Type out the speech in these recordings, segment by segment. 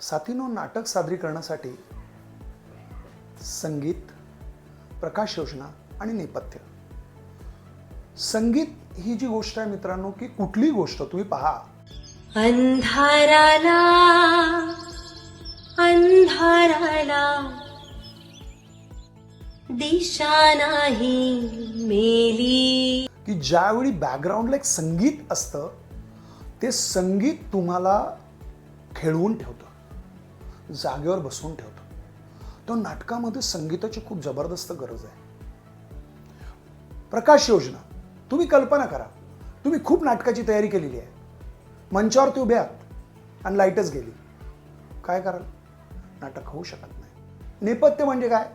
साथीनो नाटक सादरीकरणासाठी संगीत प्रकाश योजना आणि नेपथ्य. संगीत ही जी गोष्ट आहे मित्रांनो की कुठलीही गोष्ट तुम्ही पहा. अंधाराला अंधाराला दिशा नाही मेली. की ज्यावेळी बॅकग्राऊंडला एक संगीत असतं ते संगीत तुम्हाला खेळवून ठेवतं. जागेवर बसवून ठेवतो. तो नाटकामध्ये संगीताची खूप जबरदस्त गरज आहे. प्रकाश योजना तुम्ही कल्पना करा. तुम्ही खूप नाटकाची तयारी केलेली आहे. मंचावरती उभे आहात आणि लाईटच गेली. काय कराल? नाटक होऊ शकत नाही. नेपथ्य म्हणजे काय?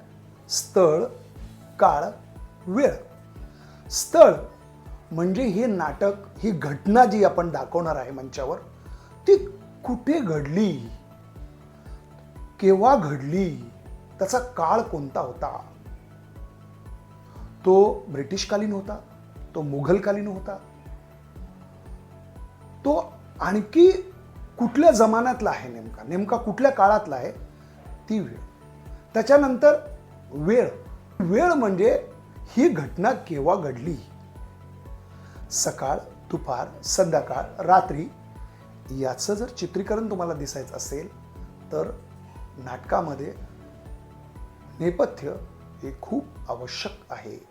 स्थळ काळ वेळ. स्थळ म्हणजे हे नाटक ही घटना जी आपण दाखवणार आहे मंचावर ती कुठे घडली? केव्हा घडली त्याचा काळ कोणता होता? तो ब्रिटिशकालीन होता तो मुघलकालीन होता. तो आणखी कुठल्या जमान्यातला आहे नेमका? नेमका कुठल्या काळातला आहे? ती वेळ. त्याच्यानंतर वेळ. वेळ म्हणजे ही घटना केव्हा घडली? सकाळ दुपार संध्याकाळ रात्री याचं जर चित्रीकरण तुम्हाला दिसायचं असेल तर नाटकामध्ये नेपथ्य हे खूप आवश्यक आहे.